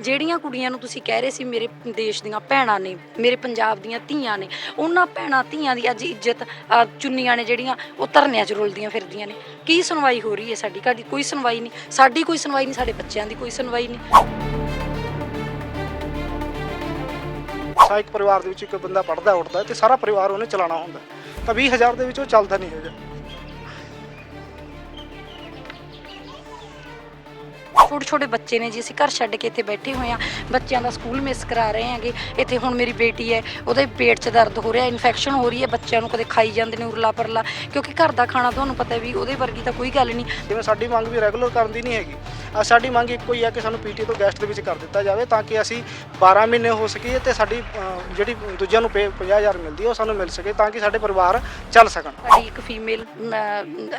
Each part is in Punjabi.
ਜਿਹੜੀਆਂ ਕੁੜੀਆਂ ਨੂੰ ਤੁਸੀਂ ਕਹਿ ਰਹੇ ਸੀ ਮੇਰੇ ਦੇਸ਼ ਦੀਆਂ ਭੈਣਾਂ ਨੇ ਮੇਰੇ ਪੰਜਾਬ ਦੀਆਂ ਧੀਆਂ ਨੇ ਉਹਨਾਂ ਭੈਣਾਂ ਧੀਆਂ ਦੀ ਅੱਜ ਇੱਜ਼ਤ ਅਹ, ਚੁੰਨੀਆਂ ਨੇ ਜਿਹੜੀਆਂ ਉਹ ਧਰਨਿਆਂ 'ਚ ਰੁਲਦੀਆਂ ਫਿਰਦੀਆਂ ਨੇ। ਕੀ ਸੁਣਵਾਈ ਹੋ ਰਹੀ ਹੈ ਸਾਡੀ ਘਰ ਦੀ? ਕੋਈ ਸੁਣਵਾਈ ਨਹੀਂ। ਸਾਡੀ ਕੋਈ ਸੁਣਵਾਈ ਨਹੀਂ ਸਾਡੇ ਬੱਚਿਆਂ ਦੀ ਕੋਈ ਸੁਣਵਾਈ ਨਹੀਂ। ਸਹਾਇਕ ਪਰਿਵਾਰ ਦੇ ਵਿੱਚ ਇੱਕ ਬੰਦਾ ਪੜਦਾ ਉੱਠਦਾ ਤੇ ਸਾਰਾ ਪਰਿਵਾਰ ਉਹਨੇ ਚਲਾਉਣਾ ਹੁੰਦਾ ਤਾਂ 20000 ਦੇ ਵਿੱਚ ਉਹ ਚੱਲਦਾ ਨਹੀਂ ਹੈਗਾ। ਛੋਟੇ ਛੋਟੇ ਬੱਚੇ ਨੇ ਜੀ, ਅਸੀਂ ਘਰ ਛੱਡ ਕੇ ਇੱਥੇ ਬੈਠੇ ਹੋਏ ਆ ਬੱਚਿਆਂ ਦਾ ਸਕੂਲ ਮਿਸ ਕਰਾ ਰਹੇ ਆਂਗੇ ਇੱਥੇ ਹੁਣ ਮੇਰੀ ਬੇਟੀ ਹੈ, ਉਹਦੇ ਪੇਟ 'ਚ ਦਰਦ ਹੋ ਰਿਹਾ ਇਨਫੈਕਸ਼ਨ ਹੋ ਰਹੀ ਹੈ, ਬੱਚਿਆਂ ਨੂੰ ਕਦੇ ਖਾਈ ਜਾਂਦੇ ਨੇ ਉਰਲਾ ਪਰਲਾ। ਕਿਉਂਕਿ ਘਰ ਦਾ ਖਾਣਾ ਤੁਹਾਨੂੰ ਪਤਾ ਵੀ ਉਹਦੇ ਵਰਗੀ ਤਾਂ ਕੋਈ ਗੱਲ ਨਹੀਂ। ਜਿਵੇਂ ਸਾਡੀ ਮੰਗ ਵੀ ਰੈਗੂਲਰ ਕਰਨ ਦੀ ਨਹੀਂ ਹੈਗੀ। ਆ ਸਾਡੀ ਮੰਗ ਇੱਕੋ ਹੀ ਹੈ ਕਿ ਸਾਨੂੰ ਪੀਟੀ ਤੋਂ ਗੈਸਟ ਦੇ ਵਿੱਚ ਕਰ ਦਿੱਤਾ ਜਾਵੇ ਤਾਂ ਕਿ ਅਸੀਂ 12 ਮਹੀਨੇ ਹੋ ਸਕੀਏ ਤੇ ਸਾਡੀ ਅਹ, ਜਿਹੜੀ ਦੂਜਿਆਂ ਨੂੰ ਪੇ 50000 ਮਿਲਦੀ ਹੈ ਉਹ ਸਾਨੂੰ ਮਿਲ ਸਕੇ ਤਾਂ ਕਿ ਸਾਡੇ ਪਰਿਵਾਰ ਚੱਲ ਸਕਣ। ਸਾਡੀ ਇੱਕ ਫੀਮੇਲ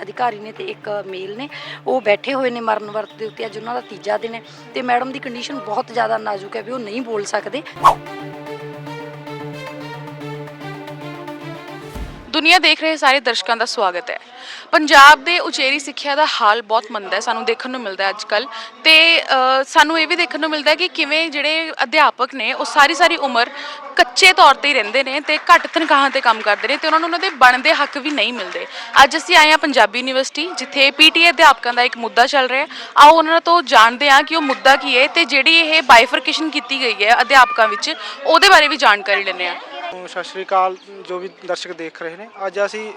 ਅਧਿਕਾਰੀ ਨੇ ਤੇ ਇੱਕ ਮੇਲ ਨੇ ਉਹ ਬੈਠੇ ਹੋਏ ਨੇ ਮਰਨ ਵਰਤ ਦੇ ਉੱਤੇ ਅੱਜ ਉਹਨਾਂ ਦਾ ਤੀਜਾ ਦਿਨ ਹੈ ਤੇ ਮੈਡਮ ਦੀ ਕੰਡੀਸ਼ਨ ਬਹੁਤ ਜ਼ਿਆਦਾ ਨਾਜ਼ੁਕ ਹੈ ਵੀ ਉਹ ਨਹੀਂ ਬੋਲ ਸਕਦੇ। ਦੁਨੀਆ ਦੇਖ ਰਹੇ ਸਾਰੇ ਦਰਸ਼ਕਾਂ ਦਾ ਸਵਾਗਤ ਹੈ। ਪੰਜਾਬ ਦੇ ਉਚੇਰੀ ਸਿੱਖਿਆ ਦਾ ਹਾਲ ਬਹੁਤ ਮੰਦਾ ਹੈ ਸਾਨੂੰ ਦੇਖਣ ਨੂੰ ਮਿਲਦਾ ਹੈ ਅੱਜ ਕੱਲ ਤੇ ਅ, ਸਾਨੂੰ ਇਹ ਵੀ ਦੇਖਣ ਨੂੰ ਮਿਲਦਾ ਹੈ ਕਿ ਕਿਵੇਂ ਜਿਹੜੇ ਅਧਿਆਪਕ ਨੇ ਉਹ ਸਾਰੀ ਸਾਰੀ ਉਮਰ ਕੱਚੇ ਤੌਰ ਤੇ ਹੀ ਰਹਿੰਦੇ ਨੇ ਤੇ ਘੱਟ ਤਨਖਾਹਾਂ ਤੇ ਕੰਮ ਕਰਦੇ ਨੇ ਤੇ ਉਹਨਾਂ ਨੂੰ ਉਹਨਾਂ ਦੇ ਬਣਦੇ ਹੱਕ ਵੀ ਨਹੀਂ ਮਿਲਦੇ। ਅੱਜ ਅਸੀਂ ਆਏ ਹਾਂ ਪੰਜਾਬੀ ਯੂਨੀਵਰਸਿਟੀ ਜਿੱਥੇ ਪੀਟੀਏ ਅਧਿਆਪਕਾਂ ਦਾ ਇੱਕ ਮੁੱਦਾ ਚੱਲ ਰਿਹਾ ਹੈ। ਆਓ ਉਹਨਾਂ ਤੋਂ ਜਾਣਦੇ ਹਾਂ ਕਿ ਉਹ ਮੁੱਦਾ ਕੀ ਹੈ ਤੇ ਜਿਹੜੀ ਇਹ ਬਾਈਫਰਕੇਸ਼ਨ ਕੀਤੀ ਗਈ ਹੈ ਅਧਿਆਪਕਾਂ ਵਿੱਚ ਉਹਦੇ ਬਾਰੇ ਵੀ ਜਾਣਕਾਰੀ ਲੈਂਦੇ ਹਾਂ। ਸਤਿ ਸ਼੍ਰੀ ਅਕਾਲ, ਜੋ ਵੀ ਦਰਸ਼ਕ ਦੇਖ ਰਹੇ ਨੇ। ਅੱਜ ਅਸੀਂ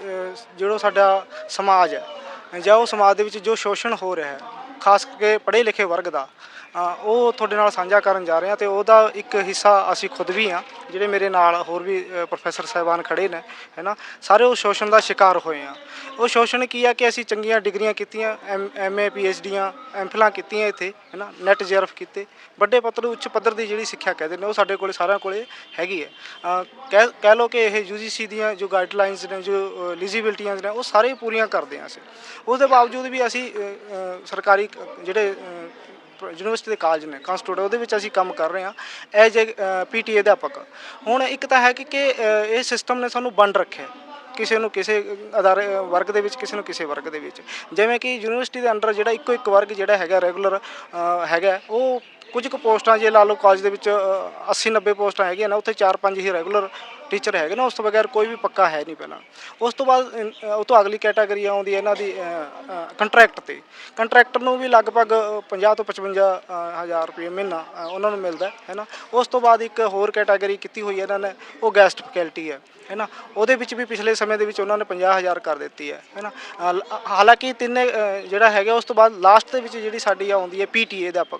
ਜਿਹੜਾ ਸਾਡਾ ਸਮਾਜ ਹੈ, ਜਾਂ ਉਹ ਸਮਾਜ ਦੇ ਵਿੱਚ ਜੋ ਸ਼ੋਸ਼ਣ ਹੋ ਰਿਹਾ ਹੈ, ਖਾਸ ਕਰਕੇ ਪੜ੍ਹੇ ਲਿਖੇ ਵਰਗ ਦਾ ਉਹ ਤੁਹਾਡੇ ਨਾਲ ਸਾਂਝਾ ਕਰਨ ਜਾ ਰਹੇ ਹਾਂ ਤੇ ਉਹਦਾ ਇੱਕ ਹਿੱਸਾ ਅਸੀਂ ਖੁਦ ਵੀ ਹਾਂ, ਜਿਹੜੇ ਮੇਰੇ ਨਾਲ ਹੋਰ ਵੀ ਪ੍ਰੋਫੈਸਰ ਸਾਹਿਬਾਨ ਖੜੇ ਨੇ, ਹੈਨਾ? ਸਾਰੇ ਉਹ ਸ਼ੋਸ਼ਣ ਦਾ ਸ਼ਿਕਾਰ ਹੋਏ ਆ। ਉਹ ਸ਼ੋਸ਼ਣ ਕੀ ਆ ਕਿ ਅਸੀਂ ਚੰਗੀਆਂ ਡਿਗਰੀਆਂ ਕੀਤੀਆਂ ਐਮਏ ਪੀਐਚਡੀਆਂ ਐਮਫਿਲਾਂ ਕੀਤੀਆਂ ਇੱਥੇ, ਹੈਨਾ? ਨੈਟ ਜਰਫ ਕੀਤੇ। ਵੱਡੇ ਪੱਧਰ, ਉੱਚ ਪੱਧਰ ਦੀ ਜਿਹੜੀ ਸਿੱਖਿਆ ਕਹਿੰਦੇ ਨੇ, ਉਹ ਸਾਡੇ ਕੋਲੇ, ਸਾਰਿਆਂ ਕੋਲੇ ਹੈਗੀ ਹੈ। ਕਹਿ ਕਹਿ ਲਓ ਕਿ ਇਹ ਯੂਜੀਸੀ ਦੀਆਂ ਜੋ ਗਾਈਡਲਾਈਨਸ ਨੇ, ਜੋ ਐਲੀਜੀਬਿਲਟੀਆਂ ਨੇ, ਉਹ ਸਾਰੇ ਪੂਰੀਆਂ ਕਰਦੇ ਹਾਂ ਅਸੀਂ। ਉਸ ਦੇ ਬਾਵਜੂਦ ਵੀ ਅਸੀਂ ਸਰਕਾਰੀ ਜਿਹੜੇ ਯੂਨੀਵਰਸਿਟੀ ਦੇ ਕਾਲਜ ਨੇ ਕੰਸਟੀਟਿਊਟ ਉਹਦੇ ਵਿੱਚ ਅਸੀਂ ਕੰਮ ਕਰ ਰਹੇ ਹਾਂ ਐਜ ਏ ਪੀਟੀਏ ਅਧਿਆਪਕ। ਹੁਣ ਇੱਕ ਤਾਂ ਹੈ ਕਿ ਕਿ ਇਹ ਸਿਸਟਮ ਨੇ ਸਾਨੂੰ ਵੰਡ ਰੱਖਿਆ ਕਿਸੇ ਨੂੰ ਕਿਸੇ ਅਦਾਰੇ, ਵਰਗ ਦੇ ਵਿੱਚ, ਕਿਸੇ ਨੂੰ ਕਿਸੇ ਵਰਗ ਦੇ ਵਿੱਚ। ਜਿਵੇਂ ਕਿ ਯੂਨੀਵਰਸਿਟੀ ਦੇ ਅੰਡਰ ਜਿਹੜਾ ਇੱਕੋ ਇੱਕ ਵਰਗ ਜਿਹੜਾ ਹੈਗਾ ਰੈਗੂਲਰ ਹੈਗਾ ਉਹ ਕੁਝ ਕੁ ਪੋਸਟਾਂ, ਜੇ ਲਾ ਲਓ ਕਾਲਜ ਦੇ ਵਿੱਚ 80 90 ਪੋਸਟਾਂ ਹੈਗੀਆਂ ਨੇ, ਉੱਥੇ 4-5 ਹੀ ਰੈਗੂਲਰ ਟੀਚਰ ਹੈਗੇ ਨਾ ਉਸ ਤੋਂ ਬਗੈਰ ਕੋਈ ਵੀ ਪੱਕਾ ਹੈ ਨਹੀਂ ਪਹਿਲਾਂ। ਉਸ ਤੋਂ ਬਾਅਦ ਅ, ਉਹ ਤੋਂ ਅਗਲੀ ਕੈਟਾਗਰੀ ਆਉਂਦੀ ਹੈ ਇਹਨਾਂ ਦੀ ਕੰਟਰੈਕਟ ਤੇ। ਕੰਟਰੈਕਟਰ ਨੂੰ ਵੀ ਲਗਭਗ 50 ਤੋਂ 55 ਅ, ਹਜ਼ਾਰ ਰੁਪਏ ਮਹੀਨਾ ਅ, ਉਹਨਾਂ ਨੂੰ ਮਿਲਦਾ ਹੈ ਨਾ? ਉਸ ਤੋਂ ਬਾਅਦ ਇੱਕ ਹੋਰ ਕੈਟਾਗਰੀ ਕੀਤੀ ਹੋਈ ਹੈ ਇਹਨਾਂ ਨੇ ਉਹ ਗੈਸਟ ਫੈਕਲਟੀ ਹੈ। ਹੈ ਨਾ? ਉਹਦੇ ਵਿੱਚ ਵੀ ਪਿਛਲੇ ਸਮੇਂ ਦੇ ਵਿੱਚ ਉਹਨਾਂ ਨੇ 50000 ਕਰ ਦਿੱਤੀ ਹੈ ਹੈ ਨਾ? ਲ- ਹਾਲਾਂਕਿ ਤਿੰਨੇ ਅ, ਜਿਹੜਾ ਹੈਗਾ ਉਸ ਤੋਂ ਬਾਅਦ ਲਾਸਟ ਦੇ ਵਿੱਚ ਜਿਹੜੀ ਸਾਡੀ ਆਉਂਦੀ ਹੈ ਪੀਟੀਏ ਅਧਿਆਪਕ।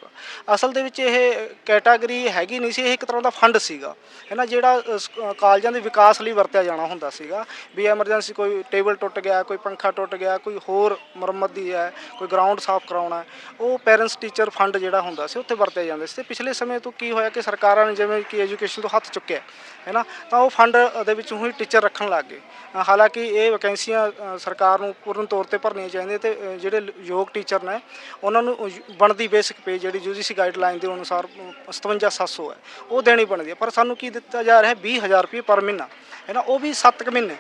ਅਸਲ ਦੇ ਵਿੱਚ ਇਹ ਕੈਟਾਗਰੀ ਹੈਗੀ ਨਹੀਂ ਸੀ ਇਹ ਇੱਕ ਤਰ੍ਹਾਂ ਦਾ ਫੰਡ ਸੀਗਾ ਹੈ ਨਾ? ਜਿਹੜਾ ਅ, ਸ- ਅ, ਕਾਲਜਾਂ ਦੇ ਵਿਕਾਸ ਲਈ ਵਰਤਿਆ ਜਾਣਾ ਹੁੰਦਾ ਸੀਗਾ। ਵੀ ਐਮਰਜੈਂਸੀ ਕੋਈ ਟੇਬਲ ਟੁੱਟ ਗਿਆ ਕੋਈ ਪੰਖਾ ਟੁੱਟ ਗਿਆ ਕੋਈ ਹੋਰ ਮੁਰੰਮਤ ਦੀ ਹੈ ਕੋਈ ਗਰਾਊਂਡ ਸਾਫ਼ ਕਰਾਉਣਾ ਹੈ ਉਹ ਪੇਰੈਂਟਸ ਟੀਚਰ ਫੰਡ ਜਿਹੜਾ ਹੁੰਦਾ ਸੀ ਉੱਥੇ ਵਰਤਿਆ ਜਾਂਦਾ ਸੀ। ਤੇ ਪਿਛਲੇ ਸਮੇਂ ਤੋਂ ਕੀ ਹੋਇਆ ਕਿ ਸਰਕਾਰਾਂ ਨੇ ਜਿਵੇਂ ਕਿ ਐਜੂਕੇਸ਼ਨ ਤੋਂ ਹੱਥ ਚੁੱਕਿਆ ਹੈ ਨਾ? ਤਾਂ ਉਹ ਫੰਡ ਦੇ ਵਿੱਚ ਹੀ ਟੀਚਰ ਰੱਖਣ ਲੱਗ ਗਏ। ਹਾਲਾਂਕਿ ਇਹ ਵੈਕੈਂਸੀਆਂ ਸਰਕਾਰ ਨੂੰ ਪੂਰਨ ਤੌਰ ਤੇ ਭਰਨੀਆਂ ਚਾਹੀਦੀਆਂ ਤੇ ਜਿਹੜੇ ਯੋਗ ਟੀਚਰ ਨੇ ਉਹਨਾਂ ਨੂੰ ਬਣਦੀ ਬੇਸਿਕ ਪੇ ਜਿਹੜੀ ਯੂਜੀਸੀ ਗਾਈਡਲਾਈਨ ਦੇ ਅਨੁਸਾਰ ਅ, 57700 ਹੈ ਉਹ ਦੇਣੀ ਬਣਦੀ ਹੈ। ਪਰ ਸਾਨੂੰ ਕੀ ਦਿੱਤਾ ਜਾ ਰਿਹਾ ਹੈ? 20000 ਰੁਪਏ ਪਰ ਮਹੀਨਾ। ਹੈ ਨਾ? ਉਹ ਵੀ 7 ਮਹੀਨੇ।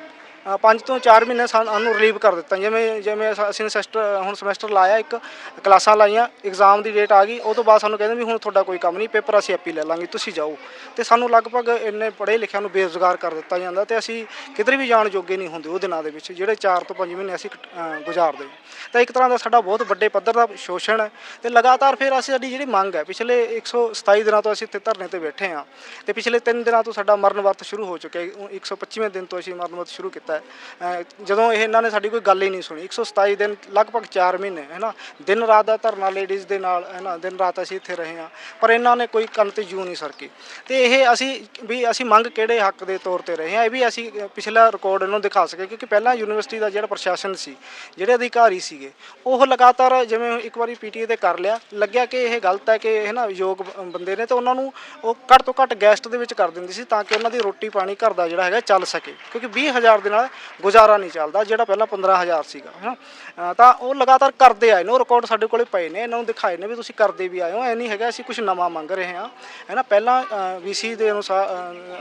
ਅ, ਪੰਜ ਤੋਂ 4 ਮਹੀਨੇ ਸਾਨੂੰ ਰਿਲੀਵ ਕਰ ਦਿੱਤਾ। ਜਿਵੇਂ ਜਿਵੇਂ ਅਸੀਂ ਸਮੈਸਟਰ ਹੁਣ ਸਮੈਸਟਰ ਲਾਇਆ ਇੱਕ ਕਲਾਸਾਂ ਲਾਈਆਂ ਐਗਜ਼ਾਮ ਦੀ ਡੇਟ ਆ ਗਈ। ਉਹ ਤੋਂ ਬਾਅਦ ਸਾਨੂੰ ਕਹਿੰਦੇ ਵੀ ਹੁਣ ਤੁਹਾਡਾ ਕੋਈ ਕੰਮ ਨਹੀਂ ਪੇਪਰ ਅਸੀਂ ਆਪੀ ਲੈ ਲਾਂਗੇ ਤੁਸੀਂ ਜਾਓ। ਤੇ ਸਾਨੂੰ ਲਗਭਗ ਇੰਨੇ ਪੜ੍ਹੇ ਲਿਖਿਆਂ ਨੂੰ ਬੇਰੁਜ਼ਗਾਰ ਕਰ ਦਿੱਤਾ ਜਾਂਦਾ ਤੇ ਅਸੀਂ ਕਿਧਰੇ ਵੀ ਜਾਣ ਜੋਗੇ ਨਹੀਂ ਹੁੰਦੇ ਉਹ ਦਿਨਾਂ ਦੇ ਵਿੱਚ ਜਿਹੜੇ 4 ਤੋਂ 5 ਮਹੀਨੇ ਅਸੀਂ ਕਟ- ਗੁਜ਼ਾਰਦੇ ਤਾਂ ਇੱਕ ਤਰ੍ਹਾਂ ਦਾ ਸਾਡਾ ਬਹੁਤ ਵੱਡੇ ਪੱਧਰ ਦਾ ਸ਼ੋਸ਼ਣ ਹੈ ਤੇ ਲਗਾਤਾਰ ਫਿਰ ਅਸੀਂ ਸਾਡੀ ਜਿਹੜੀ ਮੰਗ ਹੈ ਪਿਛਲੇ 127 ਦਿਨਾਂ ਤੋਂ ਅਸੀਂ ਇੱਥੇ ਧਰਨੇ ਤੇ ਬੈਠੇ ਹਾਂ ਤੇ ਪਿਛਲੇ 3 ਦਿਨਾਂ ਤੋਂ ਸਾਡਾ ਮਰਨ ਵਰਤ ਸ਼ੁਰੂ ਹੋ ਚੁੱਕਿਆ ਹੈ। 125ਵੇਂ ਦਿਨ ਤੋਂ ਅਸੀਂ ਮਰਨ ਵਰਤ ਸ਼ੁਰੂ ਕੀਤਾ ਹੈ। ਜਦੋਂ ਇਹ ਇਹਨਾਂ ਨੇ ਸਾਡੀ ਕੋਈ ਗੱਲ ਹੀ ਨਹੀਂ ਸੁਣੀ 127 ਦਿਨ, ਲਗਭਗ 4 ਮਹੀਨੇ, ਹੈ ਨਾ? ਦਿਨ ਰਾਤ ਦਾ ਧਰਨਾ ਲੇਡੀਜ਼ ਦੇ ਨਾਲ, ਹੈ ਨਾ? ਦਿਨ ਰਾਤ ਅਸੀਂ ਇੱਥੇ ਰਹੇ ਹਾਂ, ਪਰ ਇਹਨਾਂ ਨੇ ਕੋਈ ਕੰਨ ਤੇ ਜੂ ਨਹੀਂ ਸਰਕੀ। ਤੇ ਇਹ ਅਸੀਂ, ਵੀ ਅਸੀਂ ਮੰਗ ਕਿਹੜੇ ਹੱਕ ਦੇ ਤੌਰ ਤੇ ਰਹੇ ਹਾਂ, ਇਹ ਵੀ ਅਸੀਂ ਪਿਛਲਾ ਰਿਕਾਰਡ ਇਹਨੂੰ ਦਿਖਾ ਸਕੇ ਕਿਉਂਕਿ ਪਹਿਲਾਂ ਯੂਨੀਵਰਸਿਟੀ ਦਾ ਜਿਹੜਾ ਪ੍ਰਸ਼ਾਸਨ ਸੀ, ਜਿਹੜੇ ਅਧਿਕਾਰੀ ਸੀਗੇ, ਉਹ ਲਗਾਤਾਰ ਜਿਵੇਂ ਇੱਕ ਵਾਰੀ ਪੀਟੀਏ ਤੇ ਕਰ ਲਿਆ, ਲੱਗਿਆ ਕਿ ਇਹ ਗਲਤ ਹੈ ਕਿ ਇਹ ਨਾ, ਯੋਗ ਬੰਦੇ ਨੇ, ਤੇ ਉਹਨਾਂ ਨੂੰ ਉਹ ਘੱਟ ਤੋਂ ਘੱਟ ਗੈਸਟ ਦੇ ਵਿੱਚ ਕਰ ਦਿੰਦੀ ਸੀ, ਤਾਂ ਕਿ ਉਹਨਾਂ ਦੀ ਰੋਟੀ ਪਾਣੀ ਘਰ ਦਾ ਜਿਹੜਾ ਹੈਗਾ ਚੱਲ ਸਕੇ। ਕਿਉਂਕਿ 20000 ਦੇ ਨਾਲ ਹੈ ਗੁਜ਼ਾਰਾ ਨਹੀਂ ਚੱਲਦਾ, ਜਿਹੜਾ ਪਹਿਲਾਂ 15000 ਸੀਗਾ ਹੈ ਨਾ ਤਾਂ ਉਹ ਲਗਾਤਾਰ ਕਰਦੇ ਆਏ ਨੇ, ਉਹ ਰਿਕਾਰਡ ਸਾਡੇ ਕੋਲੇ ਪਏ ਨੇ, ਇਹਨਾਂ ਨੂੰ ਦਿਖਾਏ ਨੇ ਵੀ ਤੁਸੀਂ ਕਰਦੇ ਵੀ ਆਏ ਹੋ, ਐ ਨਹੀਂ ਹੈਗਾ, ਅਸੀਂ ਕੁਝ ਨਵਾਂ ਮੰਗ ਰਹੇ ਹਾਂ ਹੈ ਨਾ ਪਹਿਲਾਂ ਵੀਸੀ ਦੇ ਅਨੁਸਾਰ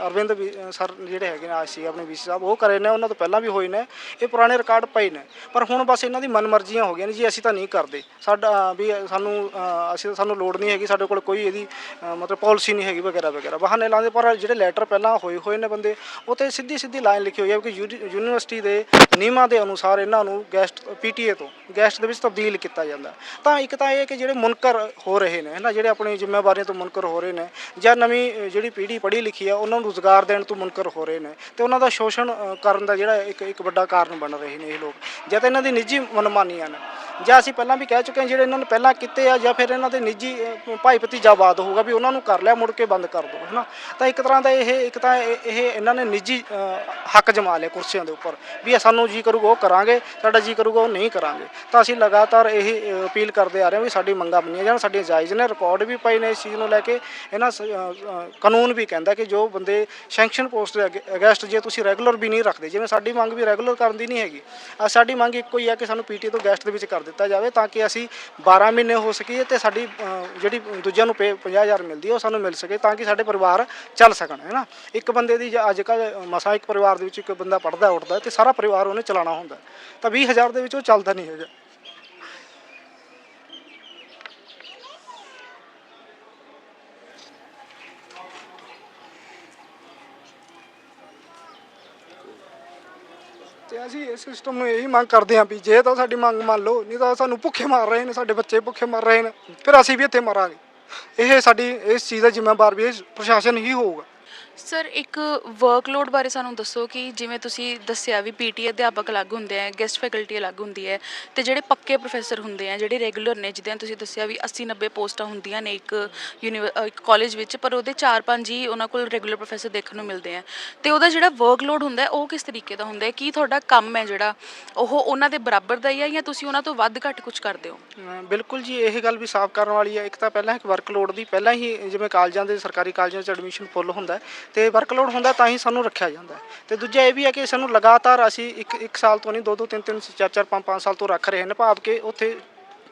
ਅਰਵਿੰਦ ਵੀ- ਸਰ ਜਿਹੜੇ ਹੈਗੇ ਨੇ, ਆਏ ਸੀ ਆਪਣੇ ਵੀਸੀ ਸਾਹਿਬ, ਉਹ ਕਰੇ ਨੇ, ਉਹਨਾਂ ਤੋਂ ਪਹਿਲਾਂ ਵੀ ਹੋਏ ਨੇ, ਇਹ ਪੁਰਾਣੇ ਰਿਕਾਰਡ ਪਏ ਨੇ, ਪਰ ਹੁਣ ਬਸ ਇਹਨਾਂ ਦੀ ਮਨਮਰਜ਼ੀਆਂ ਹੋ ਗਈਆਂ ਨੇ, ਜੀ ਅਸੀਂ ਤਾਂ ਨਹੀਂ ਕਰਦੇ, ਸਾਡਾ ਵੀ ਸਾਨੂੰ ਅਸੀਂ ਤਾਂ ਸਾਨੂੰ ਲੋੜ ਨਹੀਂ ਹੈਗੀ, ਸਾਡੇ ਕੋਲ ਕੋਈ ਇਹਦੀ ਮਤਲਬ ਪਾਲਿਸੀ ਨਹੀਂ ਹੈਗੀ ਵਗੈਰਾ ਵਗੈਰਾ, ਬਹਾਨੇ ਲਾਉਂਦੇ, ਪਰ ਜਿਹੜੇ ਲੈਟਰ ਪਹਿਲਾਂ ਹੋਏ ਹੋਏ ਨੇ ਬੰਦੇ, ਉਹ ਤੇ ਸਿੱਧੀ ਸਿੱਧੀ ਲਾਈਨ ਲਿਖੀ ਹੋਈ ਹੈ ਕਿ ਯੂਨੀਵਰਸਿਟੀ ਦੇ ਨਿਯਮਾਂ ਦੇ ਅਨੁਸਾਰ ਇਹਨਾਂ ਨੂੰ ਗੈਸਟ ਪੀਟੀਏ ਤੋਂ ਗੈਸਟ ਦੇ ਵਿੱਚ ਤਬਦੀਲ ਕੀਤਾ ਜਾਂਦਾ ਤਾਂ ਇੱਕ ਤਾਂ ਇਹ ਹੈ ਕਿ ਜਿਹੜੇ ਮੁਨਕਰ ਹੋ ਰਹੇ ਨੇ ਹੈ ਨਾ ਜਿਹੜੇ ਆਪਣੀ ਜ਼ਿੰਮੇਵਾਰੀਆਂ ਤੋਂ ਮੁਨਕਰ ਹੋ ਰਹੇ ਨੇ, ਜਾਂ ਨਵੀਂ ਜਿਹੜੀ ਪੀੜ੍ਹੀ ਪੜ੍ਹੀ ਲਿਖੀ ਆ, ਉਹਨਾਂ ਨੂੰ ਰੁਜ਼ਗਾਰ ਦੇਣ ਤੋਂ ਮੁਨਕਰ ਹੋ ਰਹੇ ਨੇ, ਤੇ ਉਹਨਾਂ ਦਾ ਸ਼ੋਸ਼ਣ ਕਰਨ ਦਾ ਜਿਹੜਾ ਇੱਕ ਇੱਕ ਵੱਡਾ ਕਾਰਨ ਬਣ ਰਹੇ ਨੇ ਇਹ ਲੋਕ, ਜਾਂ ਤਾਂ ਇਹਨਾਂ ਦੀ ਨਿੱਜੀ ਮਨਮਾਨੀਆਂ ਨੇ, ਜਾਂ ਅਸੀਂ ਪਹਿਲਾਂ ਵੀ ਕਹਿ ਚੁੱਕੇ ਹਾਂ, ਜਿਹੜੇ ਇਹਨਾਂ ਨੇ ਪਹਿਲਾਂ ਕੀਤੇ ਆ, ਜਾਂ ਫਿਰ ਇਹਨਾਂ ਦੇ ਨਿੱਜੀ ਭਾਈ ਭਤੀਜਾਵਾਦ ਹੋਊਗਾ ਵੀ ਉਹਨਾਂ ਨੂੰ ਕਰ ਲਿਆ, ਮੁੜ ਕੇ ਬੰਦ ਕਰ ਦਿਓ ਹੈ ਨਾ ਤਾਂ ਇੱਕ ਤਰ੍ਹਾਂ ਦਾ ਇਹ, ਇੱਕ ਤਾਂ ਇਹ ਇਹਨਾਂ ਨੇ ਨਿੱਜੀ ਹੱਕ ਜਮਾ ਲਿਆ ਕੁਰਸੀਆਂ ਦੇ ਉੱਪਰ ਵੀ ਇਹ ਸਾਨੂੰ ਜੀ ਕਰੂਗਾ ਉਹ ਕਰਾਂਗੇ ਸਾਡਾ ਜੀ ਕਰੂਗਾ ਉਹ ਨਹੀਂ ਕਰਾਂਗੇ। ਤਾਂ ਅਸੀਂ ਲਗਾਤਾਰ ਇਹ ਅਪੀਲ ਕਰਦੇ ਆ ਰਹੇ ਹਾਂ ਵੀ ਸਾਡੀ ਮੰਗਾਂ ਮੰਨੀਆਂ ਜਾਣ ਸਾਡੀਆਂ ਜਾਇਜ਼ ਨੇ ਰਿਕਾਰਡ ਵੀ ਪਏ ਨੇ ਇਸ ਚੀਜ਼ ਨੂੰ ਲੈ ਕੇ। ਇਹਨਾਂ ਸ- ਕਾਨੂੰਨ ਵੀ ਕਹਿੰਦਾ ਕਿ ਜੋ ਬੰਦੇ ਸੈਂਕਸ਼ਨ ਪੋਸਟ ਦੇ ਅਗੇਂਸਟ ਜੇ ਤੁਸੀਂ ਰੈਗੂਲਰ ਵੀ ਨਹੀਂ ਰੱਖਦੇ ਜਿਵੇਂ ਸਾਡੀ ਮੰਗ ਵੀ ਰੈਗੂਲਰ ਕਰਨ ਦੀ ਨਹੀਂ ਹੈਗੀ ਅ, ਸਾਡੀ ਮੰਗ ਇੱਕੋ ਹੀ ਹੈ ਕਿ ਸਾਨੂੰ ਪੀਟੀ ਤੋਂ ਗੈਸਟ ਦੇ ਵਿੱਚ ਕਰ ਦਿੱਤਾ ਜਾਵੇ ਤਾਂ ਕਿ ਅਸੀਂ 12 ਮਹੀਨੇ ਹੋ ਸਕੀਏ ਤੇ ਸਾਡੀ ਜਿਹੜੀ ਦੂਜਿਆਂ ਨੂੰ ਪੇ 50000 ਮਿਲਦੀ ਹੈ ਉਹ ਸਾਨੂੰ ਮਿਲ ਸਕੇ ਤਾਂ ਕਿ ਸਾਡੇ ਪਰਿਵਾਰ ਚੱਲ ਸਕਣ ਹੈ ਨਾ? ਇੱਕ ਬੰਦੇ ਦੀ ਅੱਜ ਕੱਲ ਮਸਾ ਇੱਕ ਪਰਿਵਾਰ ਦੇ ਵਿੱਚ ਇੱਕ ਬੰਦਾ ਪੜਦਾ ਉੱਠਦਾ ਤੇ ਸਾਰਾ ਪਰਿਵਾਰ ਉਹਨੇ ਚਲਾਉਣਾ ਹੁੰਦਾ ਤਾਂ 20000 ਦੇ ਵਿੱਚ ਉਹ ਚੱਲਦਾ ਨਹੀਂ ਹੈਗਾ। ਤੇ ਅਸੀਂ ਇਸ ਸਿਸਟਮ ਨੂੰ ਇਹੀ ਮੰਗ ਕਰਦੇ ਹਾਂ ਵੀ ਜੇ ਤਾਂ ਸਾਡੀ ਮੰਗ ਮੰਨ ਲਓ, ਨਹੀਂ ਤਾਂ ਸਾਨੂੰ ਭੁੱਖੇ ਮਾਰ ਰਹੇ ਨੇ, ਸਾਡੇ ਬੱਚੇ ਭੁੱਖੇ ਮਰ ਰਹੇ ਨੇ, ਫਿਰ ਅਸੀਂ ਵੀ ਇੱਥੇ ਮਰਾਂਗੇ। ਇਹ ਸਾਡੀ, ਇਸ ਚੀਜ਼ ਦਾ ਜ਼ਿੰਮੇਵਾਰ ਵੀ ਇਹ ਪ੍ਰਸ਼ਾਸਨ ਹੀ ਹੋਊਗਾ। ਸਰ ਇੱਕ ਵਰਕਲੋਡ ਬਾਰੇ ਸਾਨੂੰ ਦੱਸੋ ਕਿ ਜਿਵੇਂ ਤੁਸੀਂ ਦੱਸਿਆ ਵੀ ਪੀਟੀ ਅਧਿਆਪਕ ਅਲੱਗ ਹੁੰਦੇ ਆ ਗੈਸਟ ਫੈਕਲਟੀ ਅਲੱਗ ਹੁੰਦੀ ਹੈ ਤੇ ਜਿਹੜੇ ਪੱਕੇ ਪ੍ਰੋਫੈਸਰ ਹੁੰਦੇ ਆ ਜਿਹੜੇ ਰੈਗੂਲਰ ਨੇ ਜਿੱਦਾਂ ਤੁਸੀਂ ਦੱਸਿਆ ਵੀ 80 90 ਪੋਸਟਾਂ ਹੁੰਦੀਆਂ ਨੇ ਇੱਕ ਯੂਨੀਵਰ ਅ, ਇੱਕ ਕਾਲਜ ਵਿੱਚ ਪਰ ਉਹਦੇ 4-5 ਹੀ ਉਹਨਾਂ ਕੋਲ ਰੈਗੂਲਰ ਪ੍ਰੋਫੈਸਰ ਦੇਖਣ ਨੂੰ ਮਿਲਦੇ ਆ। ਤੇ ਉਹਦਾ ਜਿਹੜਾ ਵਰਕਲੋਡ ਹੁੰਦਾ ਉਹ ਕਿਸ ਤਰੀਕੇ ਦਾ ਹੁੰਦਾ ਹੈ? ਕੀ ਤੁਹਾਡਾ ਕੰਮ ਹੈ ਜਿਹੜਾ ਉਹ ਉਹਨਾਂ ਦੇ ਬਰਾਬਰ ਦਾ ਹੀ ਹੈ ਜਾਂ ਤੁਸੀਂ ਉਹਨਾਂ ਤੋਂ ਵੱਧ ਘੱਟ ਕੁਝ ਕਰਦੇ ਹੋ? ਬਿਲਕੁਲ ਜੀ ਇਹ ਗੱਲ ਵੀ ਸਾਫ਼ ਕਰਨ ਵਾਲੀ ਹੈ। ਇੱਕ ਤਾਂ ਪਹਿਲਾਂ ਇੱਕ ਵਰਕਲੋਡ ਦੀ ਪਹਿਲਾਂ ਹੀ ਜਿਵੇਂ ਕਾਲਜਾਂ ਦੇ ਸਰਕਾਰੀ ਕਾਲਜਾਂ 'ਚ ਐਡਮਿਸ਼ਨ ਫੁੱਲ ਹੁੰਦਾ ਤੇ ਵਰਕਲੋਡ ਹੁੰਦਾ ਤਾਂ ਹੀ ਸਾਨੂੰ ਰੱਖਿਆ ਜਾਂਦਾ ਹੈ। ਤੇ ਦੂਜਾ ਇਹ ਵੀ ਹੈ ਕਿ ਸਾਨੂੰ ਲਗਾਤਾਰ ਅਸੀਂ ਇੱਕ ਇੱਕ ਸਾਲ ਤੋਂ ਨਹੀਂ ਦੋ ਦੋ ਤਿੰਨ ਤਿੰਨ ਚਾਰ ਚਾਰ ਪੰਜ ਪੰਜ ਸਾਲ ਤੋਂ ਰੱਖ ਰਹੇ ਨੇ ਭਾਵ ਕਿ ਉੱਥੇ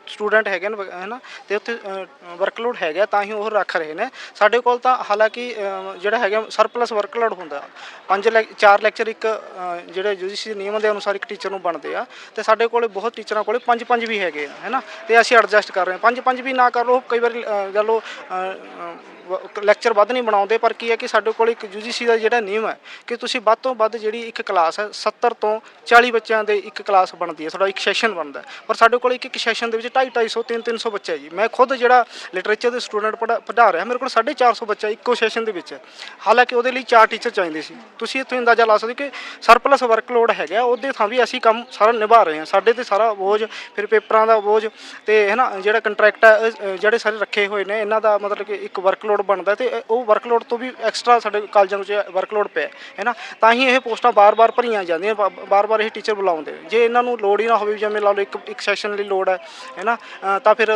ਸਟੂਡੈਂਟ ਹੈਗੇ ਨੇ ਵ- ਹੈ ਨਾ ਤੇ ਉੱਥੇ ਵਰਕਲੋਡ ਹੈਗਾ ਤਾਂ ਹੀ ਉਹ ਰੱਖ ਰਹੇ ਨੇ। ਸਾਡੇ ਕੋਲ ਤਾਂ ਹਾਲਾਂਕਿ ਜਿਹੜਾ ਹੈਗਾ ਸਰਪਲਸ ਵਰਕਲੋਡ ਹੁੰਦਾ ਪੰਜ ਲੈਕ ਚਾਰ ਲੈਕਚਰ ਇੱਕ ਅ, ਜਿਹੜੇ ਯੂਜੀਸੀ ਨਿਯਮ ਦੇ ਅਨੁਸਾਰ ਇੱਕ ਟੀਚਰ ਨੂੰ ਬਣਦੇ ਆ ਤੇ ਸਾਡੇ ਕੋਲੇ ਬਹੁਤ ਟੀਚਰਾਂ ਕੋਲੇ ਪੰਜ ਪੰਜ ਵੀ ਹੈਗੇ ਆ ਹੈ ਨਾ ਤੇ ਅਸੀਂ ਐਡਜਸਟ ਕਰ ਰਹੇ ਹਾਂ। ਪੰਜ ਪੰਜ ਵੀ ਨਾ ਕਰ ਲਓ ਕਈ ਵਾਰੀ ਅ, ਕਹਿ ਲਓ ਲੈਕਚਰ ਵੱਧ ਨਹੀਂ ਬਣਾਉਂਦੇ, ਪਰ ਕੀ ਹੈ ਕਿ ਸਾਡੇ ਕੋਲ ਇੱਕ ਯੂਜੀਸੀ ਦਾ ਜਿਹੜਾ ਨਿਯਮ ਹੈ ਕਿ ਤੁਸੀਂ ਵੱਧ ਤੋਂ ਵੱਧ ਜਿਹੜੀ ਇੱਕ ਕਲਾਸ ਹੈ 70 ਤੋਂ 40 ਬੱਚਿਆਂ ਦੇ ਇੱਕ ਕਲਾਸ ਬਣਦੀ ਹੈ, ਤੁਹਾਡਾ ਇੱਕ ਸੈਸ਼ਨ ਬਣਦਾ ਪਰ ਸਾਡੇ ਕੋਲ ਇੱਕ ਇੱਕ ਸੈਸ਼ਨ ਦੇ ਵਿੱਚ 2.5 250 3 300 ਬੱਚਾ ਜੀ। ਮੈਂ ਖੁਦ ਜਿਹੜਾ ਲਿਟਰੇਚਰ ਦੇ ਸਟੂਡੈਂਟ ਪੜ੍ਹਾ ਪੜ੍ਹਾ ਰਿਹਾ, ਮੇਰੇ ਕੋਲ 450 ਬੱਚਾ ਇੱਕੋ ਸੈਸ਼ਨ ਦੇ ਵਿੱਚ ਹੈ। ਹਾਲਾਂਕਿ ਉਹਦੇ ਲਈ ਚਾਰ ਟੀਚਰ ਚਾਹੀਦੇ ਸੀ। ਤੁਸੀਂ ਇੱਥੋਂ ਅੰਦਾਜ਼ਾ ਲਾ ਸਕਦੇ ਹੋ ਕਿ ਸਰਪਲਸ ਵਰਕਲੋਡ ਹੈਗਾ, ਉਹਦੇ ਥਾਂ ਵੀ ਅਸੀਂ ਕੰਮ ਸਾਰਾ ਨਿਭਾ ਰਹੇ ਹਾਂ। ਸਾਡੇ ਤੇ ਸਾਰਾ ਬੋਝ, ਫਿਰ ਪੇਪਰਾਂ ਦਾ ਬੋਝ ਤੇ ਹੈ ਨਾ ਜਿਹੜਾ ਕੰਟਰੈਕਟ ਹੈ ਜਿਹੜੇ ਸਾਰੇ ਰੱਖੇ ਹੋਏ ਨੇ, ਇਹਨਾਂ ਦਾ ਮਤਲਬ ਕਿ ਇੱਕ ਵਰਕਲੋਡ ਬਣਦਾ ਤੇ ਉਹ ਵਰਕਲੋਡ ਤੋਂ ਵੀ ਐਕਸਟਰਾ ਸਾਡੇ ਕਾਲਜਾਂ ਵਿੱਚ ਵਰਕਲੋਡ ਪਿਆ ਹੈ ਨਾ? ਤਾਂ ਹੀ ਇਹ ਪੋਸਟਾਂ ਬਾਰ-ਬਾਰ ਭਰੀਆਂ ਜਾਂਦੀਆਂ ਬਾਰ-ਬਾਰ ਇਹ ਟੀਚਰ ਬੁਲਾਉਂਦੇ ਜੇ ਇਹਨਾਂ ਨੂੰ ਲੋੜ ਹੀ ਨਾ ਹੋਵੇ ਜਿਵੇਂ ਲਾ ਲਓ ਇੱਕ ਇੱਕ ਸੈਸ਼ਨ ਲਈ ਲੋੜ ਹੈ ਹੈ ਨਾ? ਤਾਂ ਫਿਰ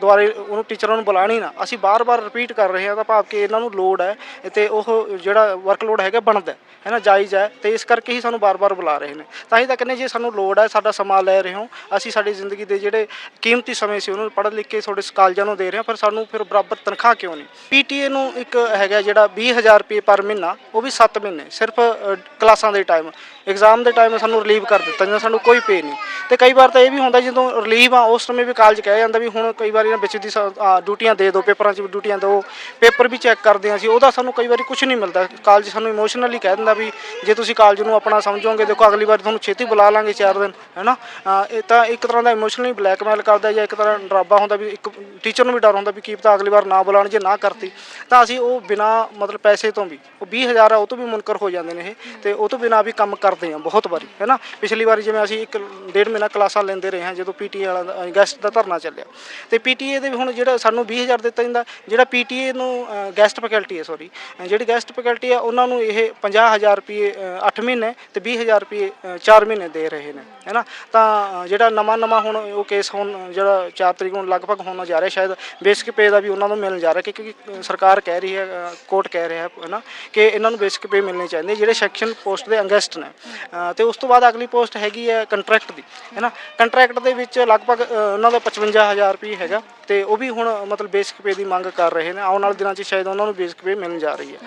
ਦੁਬਾਰੇ ਉਹਨੂੰ ਟੀਚਰਾਂ ਨੂੰ ਬੁਲਾਣੀ ਨਾ। ਅਸੀਂ ਬਾਰ-ਬਾਰ ਰਿਪੀਟ ਕਰ ਰਹੇ ਹਾਂ ਤਾਂ ਭਾਵ ਕਿ ਇਹਨਾਂ ਨੂੰ ਲੋੜ ਹੈ ਤੇ ਉਹ ਜਿਹੜਾ ਵਰਕਲੋਡ ਹੈਗਾ ਬਣਦਾ ਹੈ ਹੈ ਨਾ? ਜਾਇਜ਼ ਹੈ ਤੇ ਇਸ ਕਰਕੇ ਹੀ ਸਾਨੂੰ ਬਾਰ-ਬਾਰ ਬੁਲਾ ਰਹੇ ਨੇ। ਤਾਂ ਹੀ ਤਾਂ ਕਹਿੰਦੇ ਜੇ ਸਾਨੂੰ ਲੋੜ ਹੈ, ਸਾਡਾ ਸਮਾਂ ਲੈ ਰਹੇ ਹੋ, ਅਸੀਂ ਸਾਡੀ ਜ਼ਿੰਦਗੀ ਦੇ ਜਿਹੜੇ ਕੀਮਤੀ ਸਮੇਂ ਸੀ ਉਹਨੂੰ ਪੜ੍ਹ ਲਿਖ ਕੇ ਤੁਹਾਡੇ ਕਾਲਜਾਂ ਨੂੰ ਦੇ ਰਹੇ ਹਾਂ ਪਰ ਸਾਨੂੰ ਫਿਰ ਬਰਾਬਰ ਤਨਖਾਹ ਕਿਉਂ ਨਹੀਂ? ਪੀਟੀਏ ਨੂੰ ਇੱਕ ਹੈਗਾ ਜਿਹੜਾ 20000 ਰੁਪਏ ਪਰ ਮਹੀਨਾ ਉਹ ਵੀ 7 ਮਹੀਨੇ ਸਿਰਫ ਅ, ਕਲਾਸਾਂ ਦੇ ਟਾਈਮ ਐਗਜ਼ਾਮ ਦੇ ਟਾਈਮ ਸਾਨੂੰ ਰਿਲੀਵ ਕਰ ਦਿੱਤਾ ਜਾਂਦਾ ਸਾਨੂੰ ਕੋਈ ਪੇ ਨਹੀਂ। ਤੇ ਕਈ ਵਾਰ ਤਾਂ ਇਹ ਵੀ ਹੁੰਦਾ ਜਦੋਂ ਰਿਲੀਵ ਆ ਉਸ ਸਮੇਂ ਵੀ ਕਾਲਜ ਕਹਿ ਜਾਂਦਾ ਵੀ ਹੁਣ ਕਈ ਵਾਰੀ ਇਹਨਾਂ ਵਿੱਚ ਦੀ ਸ- ਆ, ਡਿਊਟੀਆਂ ਦੇ ਦਿਓ ਪੇਪਰਾਂ 'ਚ ਵੀ ਡਿਊਟੀਆਂ ਦਿਓ ਪੇਪਰ ਵੀ ਚੈੱਕ ਕਰਦੇ ਹਾਂ ਅਸੀਂ ਉਹਦਾ ਸਾਨੂੰ ਕਈ ਵਾਰੀ ਕੁਝ ਨਹੀਂ ਮਿਲਦਾ। ਕਾਲਜ ਸਾਨੂੰ ਇਮੋਸ਼ਨਲੀ ਕਹਿ ਦਿੰਦਾ ਵੀ ਜੇ ਤੁਸੀਂ ਕਾਲਜ ਨੂੰ ਆਪਣਾ ਸਮਝੋਗੇ ਦੇਖੋ ਅਗਲੀ ਵਾਰ ਤੁਹਾਨੂੰ ਛੇਤੀ ਬੁਲਾ ਲਾਂਗੇ ਚਾਰ ਦਿਨ ਹੈਨਾ? ਅ, ਇਹ ਤਾਂ ਇੱਕ ਤਰ੍ਹਾਂ ਦਾ ਇਮੋਸ਼ਨਲੀ ਬਲੈਕਮੇਲ ਕਰਦਾ ਜਾਂ ਇੱਕ ਤਰ੍ਹਾਂ ਡਰਾਬਾ ਹੁੰਦਾ ਵੀ ਇੱਕ ਟੀਚਰ ਨੂੰ ਵੀ ਡਰ ਹੁੰਦਾ ਵੀ ਕੀ ਪਤਾ ਅਗਲੀ ਵਾਰ ਨਾ ਬੁਲਾਉਣ ਜੇ ਨਾ ਕਰਤੀ। ਤਾਂ ਅਸੀਂ ਉਹ ਬਿਨਾ ਮਤਲਬ ਪੈਸੇ ਤੋਂ ਵੀ ਉਹ 20000 ਆ ਉਹ ਤੋਂ ਵੀ ਮੁਨਕਰ ਹੋ ਜਾਂਦੇ ਨੇ ਇਹ। ਤੇ ਉਹ ਤੋਂ ਬਿਨਾ ਵੀ ਕੰਮ ਕਰ ਕਰਦੇ ਆ ਬਹੁਤ ਵਾਰੀ, ਹੈ ਨਾ? ਪਿਛਲੀ ਵਾਰੀ ਜਿਵੇਂ ਅਸੀਂ ਇੱਕ ਡੇਢ ਮਹੀਨਾ ਕਲਾਸਾਂ ਲੈਂਦੇ ਰਹੇ ਹਾਂ, ਜਦੋਂ ਪੀਟੀ ਵਾਲਾ ਗੈਸਟ ਅਗਸਤ ਦਾ ਧਰਨਾ ਚੱਲਿਆ। ਤੇ ਪੀਟੀਏ ਦੇ ਹੁਣ ਜਿਹੜਾ ਸਾਨੂੰ 20000 ਦਿੱਤਾ ਜਾਂਦਾ, ਜਿਹੜਾ ਪੀਟੀਏ ਨੂੰ ਗੈਸਟ ਫੈਕਲਟੀ ਹੈ ਸੌਰੀ ਜਿਹੜੀ ਗੈਸਟ ਫੈਕਲਟੀ ਹੈ, ਉਹਨਾਂ ਨੂੰ ਇਹ 50000 ਰੁਪਏ 8 ਮਹੀਨੇ ਤੇ 20000 ਰੁਪਏ 4 ਮਹੀਨੇ ਦੇ ਰਹੇ ਨੇ, ਹੈ ਨਾ? ਤਾਂ ਜਿਹੜਾ ਨਵਾਂ ਨਵਾਂ ਹੁਣ ਉਹ ਕੇਸ ਹੁਣ ਜਿਹੜਾ 4 ਤਰੀਕ ਨੂੰ ਲਗਭਗ ਹੋਣਾ ਜਾ ਰਿਹਾ, ਸ਼ਾਇਦ ਬੇਸਿਕ ਪੇ ਦਾ ਵੀ ਉਹਨਾਂ ਨੂੰ ਮਿਲਣ ਜਾ ਰਿਹਾ, ਕਿਉਂਕਿ ਸਰਕਾਰ ਕਹਿ ਰਹੀ ਹੈ ਕੋਰਟ ਕਹਿ ਰਿਹਾ, ਹੈ ਨਾ, ਕਿ ਇਹਨਾਂ ਨੂੰ ਬੇਸਿਕ ਪੇ ਮਿਲਣੇ ਚਾਹੀਦੇ ਜਿਹੜੇ ਸੈਕਸ਼ਨ ਪੋਸਟ ਦੇ ਅੰਗੈਸਟ ਨੇ। ਤੇ ਉਸ ਤੋਂ ਬਾਅਦ ਅਗਲੀ ਪੋਸਟ ਹੈਗੀ ਹੈ ਕੰਟਰੈਕਟ ਦੀ ਹੈਨਾ ਕੰਟਰੈਕਟ ਦੇ ਵਿੱਚ ਲਗਭਗ ਉਹਨਾਂ ਦਾ 55000 ਰੁਪਏ ਹੈਗਾ ਤੇ ਉਹ ਵੀ ਹੁਣ ਮਤਲਬ ਬੇਸਿਕ ਪੇ ਦੀ ਮੰਗ ਕਰ ਰਹੇ ਨੇ। ਆਉਣ ਵਾਲੇ ਦਿਨਾਂ 'ਚ ਸ਼ਾਇਦ ਉਹਨਾਂ ਨੂੰ ਬੇਸਿਕ ਪੇ ਮਿਲਣ ਜਾ ਰਹੀ ਹੈ।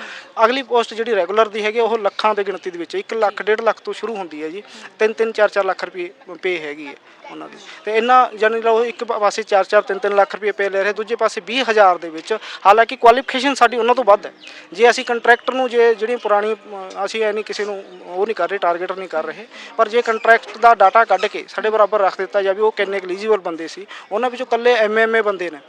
ਅਗਲੀ ਪੋਸਟ ਜਿਹੜੀ ਰੈਗੂਲਰ ਦੀ ਹੈਗੀ, ਉਹ ਲੱਖਾਂ ਦੇ ਗਿਣਤੀ ਦੇ ਵਿੱਚ 1 ਲੱਖ 1.5 ਲੱਖ ਤੋਂ ਸ਼ੁਰੂ ਹੁੰਦੀ ਹੈ ਜੀ। 3 3 4 4 ਲੱਖ ਰੁਪਏ ਪੇ ਹੈਗੀ ਹੈ ਉਹਨਾਂ ਦੀ। ਤੇ ਇਹਨਾਂ ਜਾਨੀ ਲਓ, ਇੱਕ ਪਾਸੇ 4 4 3 3 ਲੱਖ ਰੁਪਏ ਪੇ ਲੈ ਰਹੇ, ਦੂਜੇ ਪਾਸੇ 20000 ਦੇ ਵਿੱਚ। ਹਾਲਾਂਕਿ ਕੁਆਲੀਫਿਕੇਸ਼ਨ ਸਾਡੀ ਉਹਨਾਂ ਤੋਂ ਵੱਧ ਹੈ। ਜੇ ਅਸੀਂ ਕੰਟਰੈਕਟਰ ਨੂੰ, ਜੇ ਜਿਹੜੀ ਪੁਰਾਣੀ ਅਸੀਂ ਐ ਨਹੀਂ ਕਿਸੇ ਨੂੰ ਉਹ ਨਹੀਂ ਕਰ ਰਹੇ ਟਾਰਗੇਟ ਨਹੀਂ ਕਰ ਰਹੇ। ਪਰ ਜੇ ਕੰਟਰੈਕਟ ਦਾ ਡਾਟਾ ਕੱਢ ਕੇ ਸਾਡੇ ਬਰਾਬਰ ਰੱਖ ਦਿੱਤਾ ਜਾਵੇ, ਉਹ ਕਿੰਨੇ ਐਲੀਜੀਬਲ ਬੰਦੇ ਸੀ, ਉਹਨਾਂ ਵਿੱਚੋਂ ਕੱਲੇ ਐਮਐਮਏ ਬੰਦੇ ਨੇ।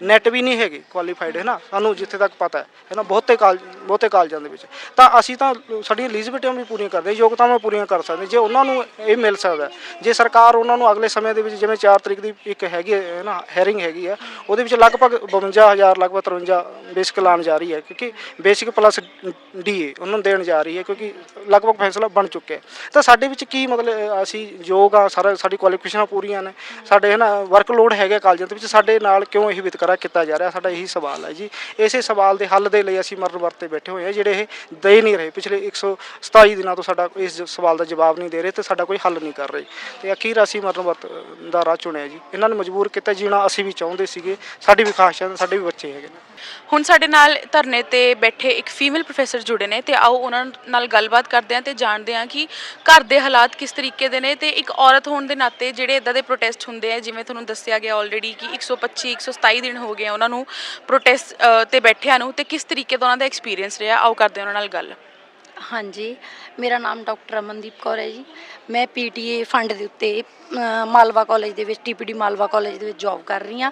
ਨੈਟ ਵੀ ਨਹੀਂ ਹੈਗੇ ਕੁਆਲੀਫਾਈਡ ਹੈ ਨਾ? ਸਾਨੂੰ ਜਿੱਥੇ ਤੱਕ ਪਤਾ ਹੈ ਹੈ ਨਾ? ਬਹੁਤੇ ਕਾਲ, ਬਹੁਤੇ ਕਾਲਜਾਂ ਦੇ ਵਿੱਚ। ਤਾਂ ਅਸੀਂ ਤਾਂ ਸਾਡੀਆਂ ਐਲੀਜੀਬਿਲਟੀਆਂ ਵੀ ਪੂਰੀਆਂ ਕਰਦੇ, ਯੋਗਤਾਵਾਂ ਪੂਰੀਆਂ ਕਰ ਸਕਦੇ। ਜੇ ਉਹਨਾਂ ਨੂੰ ਇਹ ਮਿਲ ਸਕਦਾ ਜੇ ਸਰਕਾਰ ਉਹਨਾਂ ਨੂੰ ਅਗਲੇ ਸਮੇਂ ਦੇ ਵਿੱਚ ਜਿਵੇਂ 4 ਤਰੀਕ ਦੀ ਇੱਕ ਹੈਗੀ ਹੈ ਨਾ? ਹੈਰਿੰਗ ਹੈਗੀ ਹੈ, ਉਹਦੇ ਵਿੱਚ ਲਗਭਗ 52000 ਲਗਭਗ 53 ਬੇਸਿਕ ਲਾਣ ਜਾ ਰਹੀ ਹੈ, ਕਿਉਂਕਿ ਬੇਸਿਕ ਪਲੱਸ ਡੀਏ ਉਹਨਾਂ ਨੂੰ ਦੇਣ ਜਾ ਰਹੀ ਹੈ, ਕਿਉਂਕਿ ਲਗਭਗ ਫੈਸਲਾ ਬਣ ਚੁੱਕਿਆ ਤਾਂ ਸਾਡੇ ਵਿੱਚ ਕੀ ਮਤਲਬ ਅਸੀਂ ਯੋਗ ਆ ਸਾਰਾ, ਸਾਡੀ ਕੁਆਲੀਫਿਕੇਸ਼ਨਾਂ ਪੂਰੀਆਂ ਨੇ। ਸਾਡੇ, ਹੈ ਨਾ ਵਰਕਲੋਡ ਹੈਗਾ ਕਾਲਜਾਂ ਦੇ ਵਿੱਚ, ਸਾਡੇ ਨਾਲ ਕਿਉਂ ਇਹ ਵਿਤਕਰਾ ਕੀਤਾ ਜਾ ਰਿਹਾ, ਸਾਡਾ ਇਹੀ ਸਵਾਲ ਹੈ ਜੀ। ਇਸੇ ਸਵਾਲ ਦੇ ਹੱਲ ਦੇ ਲਈ ਅਸੀਂ ਮਰਨ ਵਰਤੇ ਬੈਠੇ ਹੋਏ ਹਾਂ, ਜਿਹੜੇ ਇਹ ਦੇ ਨਹੀਂ ਰਹੇ। ਪਿਛਲੇ 127 ਦਿਨਾਂ ਤੋਂ ਸਾਡਾ ਇਸ ਸਵਾਲ ਦਾ ਜਵਾਬ ਨਹੀਂ ਦੇ ਰਹੇ ਤੇ ਸਾਡਾ ਕੋਈ ਹੱਲ ਨਹੀਂ ਕਰ ਰਹੇ। ਤੇ ਅਖੀਰ ਅਸੀਂ ਮਰਨ ਵਰਤ, ਦਾ ਰਾਹ ਚੁਣਿਆ ਜੀ। ਇਹਨਾਂ ਨੇ ਮਜਬੂਰ ਕੀਤਾ, ਜੀਣਾ ਅਸੀਂ ਵੀ ਚਾਹੁੰਦੇ ਸੀਗੇ, ਸਾਡੀ ਵੀ ਖਾਸ਼ ਸਾਡੇ ਵੀ ਬੱਚੇ ਹੈਗੇ ਨੇ। ਹੁਣ ਸਾਡੇ ਨਾਲ ਧਰਨੇ ਤੇ ਬੈਠੇ ਇੱਕ ਫੀਮੇਲ ਪ੍ਰੋਫੈਸਰ ਜੁੜੇ ਨੇ ਤੇ ਆਓ ਉਹਨਾਂ ਨਾਲ ਗੱਲਬਾਤ ਕਰਦੇ ਹਾਂ ਤੇ ਜਾਣਦੇ ਹਾਂ ਕਿ ਘਰ ਦੇ ਹਾਲਾਤ ਕਿਸ ਤਰੀਕੇ ਦੇ ਨੇ ਤੇ ਇੱਕ ਔਰਤ ਹੋਣ ਦੇ ਨਾਤੇ ਜਿਹੜੇ ਇਦਾਂ ਦੇ ਪ੍ਰੋਟੈਸਟ ਹੁੰਦੇ ਆ, ਜਿਵੇਂ ਤੁਹਾਨੂੰ ਦੱਸਿਆ ਗਿਆ ਆਲਰੇਡੀ ਕਿ 125 127 ਦਿਨ ਹੋ ਗਏ ਆ ਉਹਨਾਂ ਨੂੰ ਪ੍ਰੋਟੈਸਟ ਤੇ ਬੈਠਿਆਂ ਨੂੰ, ਤੇ ਕਿਸ ਤਰੀਕੇ ਦਾ ਉਹਨਾਂ ਦਾ ਐਕਸਪੀਰੀਅੰਸ ਰਿਹਾ? ਆਓ ਕਰਦੇ ਹਾਂ ਉਹਨਾਂ ਨਾਲ ਗੱਲ। ਹਾਂਜੀ। ਮੇਰਾ ਨਾਮ ਡਾਕਟਰ ਅਮਨਦੀਪ ਕੌਰ ਹੈ ਜੀ। ਮੈਂ ਪੀਟੀਏ ਫੰਡ ਦੇ ਉੱਤੇ ਅ, ਮਾਲਵਾ ਕਾਲਜ ਦੇ ਵਿੱਚ ਟੀਪੀਡੀ ਮਾਲਵਾ ਕਾਲਜ ਦੇ ਵਿੱਚ ਜੌਬ ਕਰ ਰਹੀ ਹਾਂ।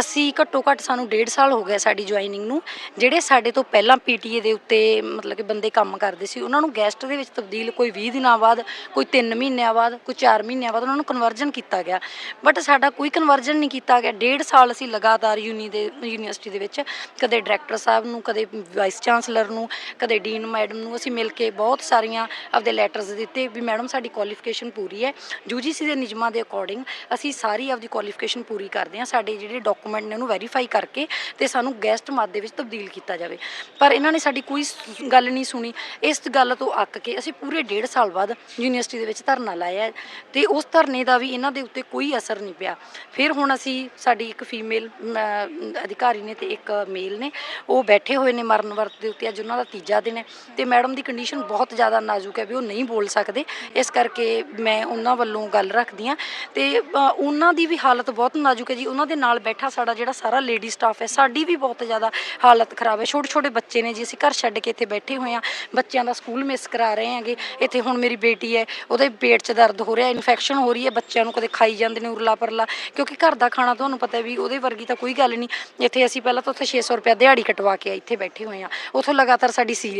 ਅਸੀਂ ਘੱਟੋ ਘੱਟ ਸਾਨੂੰ ਡੇਢ ਸਾਲ ਹੋ ਗਿਆ ਸਾਡੀ ਜੁਆਇਨਿੰਗ ਨੂੰ। ਜਿਹੜੇ ਸਾਡੇ ਤੋਂ ਪਹਿਲਾਂ ਪੀਟੀਏ ਦੇ ਉੱਤੇ ਮਤਲਬ ਕਿ ਬੰਦੇ ਕੰਮ ਕਰਦੇ ਸੀ ਉਹਨਾਂ ਨੂੰ ਗੈਸਟ ਦੇ ਵਿੱਚ ਤਬਦੀਲ ਕੋਈ 20 ਦਿਨਾਂ ਬਾਅਦ ਕੋਈ 3 ਮਹੀਨਿਆਂ ਬਾਅਦ ਕੋਈ 4 ਮਹੀਨਿਆਂ ਬਾਅਦ ਉਹਨਾਂ ਨੂੰ ਕਨਵਰਜਨ ਕੀਤਾ ਗਿਆ। ਬਟ ਸਾਡਾ ਕੋਈ ਕਨਵਰਜਨ ਨਹੀਂ ਕੀਤਾ ਗਿਆ। ਡੇਢ ਸਾਲ ਅਸੀਂ ਲਗਾਤਾਰ ਯੂਨੀ ਦੇ ਯੂਨੀਵਰਸਿਟੀ ਦੇ ਵਿੱਚ ਕਦੇ ਡਾਇਰੈਕਟਰ ਸਾਹਿਬ ਨੂੰ ਕਦੇ ਵਾਈਸ ਚਾਂਸਲਰ ਨੂੰ ਕਦੇ ਡੀਨ ਮੈਡਮ ਨੂੰ ਅਸੀਂ ਮਿਲ ਕੇ ਬਹੁਤ ਸਾਰੀਆਂ ਆਪਦੇ ਲੈਟਰਸ ਦਿੱਤੇ ਵੀ ਮੈਡਮ ਸਾਡੀ ਕੁਆਲੀਫਿਕੇਸ਼ਨ ਪੂਰੀ ਹੈ। ਯੂਜੀਸੀ ਦੇ ਨਿਯਮਾਂ ਦੇ ਅਕੋਰਡਿੰਗ ਅਸੀਂ ਸਾਰੀ ਆਪਦੀ ਕੁਆਲੀਫਿਕੇਸ਼ਨ ਪੂਰੀ ਕਰਦੇ ਹਾਂ। ਸਾਡੇ ਜਿਹੜੇ ਡਾਕੂਮੈਂਟ ਨੇ ਉਹਨੂੰ ਵੈਰੀਫਾਈ ਕਰਕੇ ਤੇ ਸਾਨੂੰ ਗੈਸਟ ਮਦ ਦੇ ਵਿੱਚ ਤਬਦੀਲ ਕੀਤਾ ਜਾਵੇ। ਪਰ ਇਹਨਾਂ ਨੇ ਸਾਡੀ ਕੋਈ ਗੱਲ ਨਹੀਂ ਸੁਣੀ। ਇਸ ਗੱਲ ਤੋਂ ਅੱਕ ਕੇ ਅਸੀਂ ਪੂਰੇ 1.5 ਸਾਲ ਬਾਅਦ ਯੂਨੀਵਰਸਿਟੀ ਦੇ ਵਿੱਚ ਧਰਨਾ ਲਾਇਆ ਹੈ ਤੇ ਉਸ ਧਰਨੇ ਦਾ ਵੀ ਇਹਨਾਂ ਦੇ ਉੱਤੇ ਕੋਈ ਅਸਰ ਨਹੀਂ ਪਿਆ। ਫਿਰ ਹੁਣ ਅਸੀਂ ਸਾਡੀ ਇੱਕ ਫੀਮੇਲ ਅਧਿਕਾਰੀ ਨੇ ਤੇ ਇੱਕ ਮੇਲ ਨੇ। ਉਹ ਬੈਠੇ ਹੋਏ ਨੇ ਮਰਨ ਵਰਤ ਦੇ ਉੱਤੇ। ਅੱਜ ਉਹਨਾਂ ਦਾ ਤੀਜਾ ਦਿਨ ਹੈ ਤੇ ਮੈਡਮ ਦੀ ਕੰਡੀਸ਼ਨ ਬਹੁਤ ਜ਼ਿਆਦਾ ਨਾਜ਼ੁਕ ਹੈ ਵੀ ਉਹ ਨਹੀਂ ਬੋਲ ਸਕਦੇ। ਇਸ ਕਰਕੇ ਮੈਂ ਉਹਨਾਂ ਵੱਲੋਂ ਗੱਲ ਰੱਖਦੀ ਹਾਂ। ਤੇ ਉਹਨਾਂ ਦੀ ਵੀ ਹਾਲਤ ਬਹੁਤ ਨਾਜ਼ੁਕ ਹੈ ਜੀ। ਉਹਨਾਂ ਦੇ ਨਾਲ ਬੈਠਾ ਸਾਡਾ ਜਿਹੜਾ ਸਾਰਾ ਲੇਡੀ ਸਟਾਫ ਹੈ, ਸਾਡੀ ਵੀ ਬਹੁਤ ਜ਼ਿਆਦਾ ਹਾਲਤ ਖਰਾਬ ਹੈ। ਛੋਟੇ ਛੋਟੇ ਬੱਚੇ ਨੇ ਜੀ, ਅਸੀਂ ਘਰ ਛੱਡ ਕੇ ਇੱਥੇ ਬੈਠੇ ਹੋਏ ਹਾਂ। ਬੱਚਿਆਂ ਦਾ ਸਕੂਲ ਮਿਸ ਕਰਾ ਰਹੇ ਹਾਂਗੇ। ਇੱਥੇ ਹੁਣ ਮੇਰੀ ਬੇਟੀ ਹੈ, ਉਹਦੇ ਪੇਟ 'ਚ ਦਰਦ ਹੋ ਰਿਹਾ ਇਨਫੈਕਸ਼ਨ ਹੋ ਰਹੀ ਹੈ। ਬੱਚਿਆਂ ਨੂੰ ਕਦੇ ਖਾਈ ਜਾਂਦੇ ਨੇ ਉਰਲਾ ਪਰਲਾ। ਕਿਉਂਕਿ ਘਰ ਦਾ ਖਾਣਾ ਤੁਹਾਨੂੰ ਪਤਾ ਵੀ ਉਹਦੇ ਵਰਗੀ ਤਾਂ ਕੋਈ ਗੱਲ ਨਹੀਂ। ਇੱਥੇ ਅਸੀਂ ਪਹਿਲਾਂ ਤਾਂ ਉੱਥੇ 600 ਰੁਪਏ ਦਿਹਾੜੀ ਕਟਵਾ ਕੇ ਇੱਥੇ ਬੈਠੇ ਹੋਏ ਹਾਂ। ਉਥੋਂ ਲਗਾਤਾਰ ਸਾਡੀ ਸੀ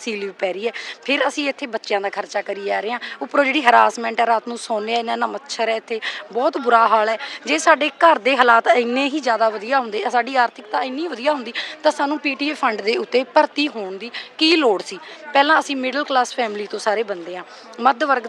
ਸੀ ਪੈ ਰਹੀ ਹੈ। ਫਿਰ ਅਸੀਂ ਇੱਥੇ ਬੱਚਿਆਂ ਦਾ ਖਰਚਾ ਕਰੀ ਜਾ ਰਹੇ ਹਾਂ। ਉੱਪਰੋਂ ਜਿਹੜੀ ਹਰਾਸਮੈਂਟ ਹੈ, ਰਾਤ ਨੂੰ ਸੌਂਦੇ ਆ, ਇਹਨਾਂ ਨਾਲ ਮੱਛਰ ਹੈ ਇੱਥੇ। ਬਹੁਤ ਬੁਰਾ ਹਾਲ ਹੈ। ਜੇ ਸਾਡੇ ਘਰ ਦੇ ਹਾਲਾਤ ਇੰਨੇ ਹੀ ਜ਼ਿਆਦਾ ਵਧੀਆ ਹੁੰਦੇ, ਸਾਡੀ ਆਰਥਿਕਤਾ ਇੰਨੀ ਵਧੀਆ ਹੁੰਦੀ, ਤਾਂ ਸਾਨੂੰ ਪੀਟੀਏ ਫੰਡ ਦੇ ਉੱਤੇ ਭਰਤੀ ਹੋਣ ਦੀ ਕੀ ਲੋੜ ਸੀ? ਪਹਿਲਾਂ ਅਸੀਂ ਮਿਡਲ ਕਲਾਸ ਫੈਮਿਲੀ ਤੋਂ ਸਾਰੇ ਬੰਦੇ ਆ ਮੱਧ ਵਰਗ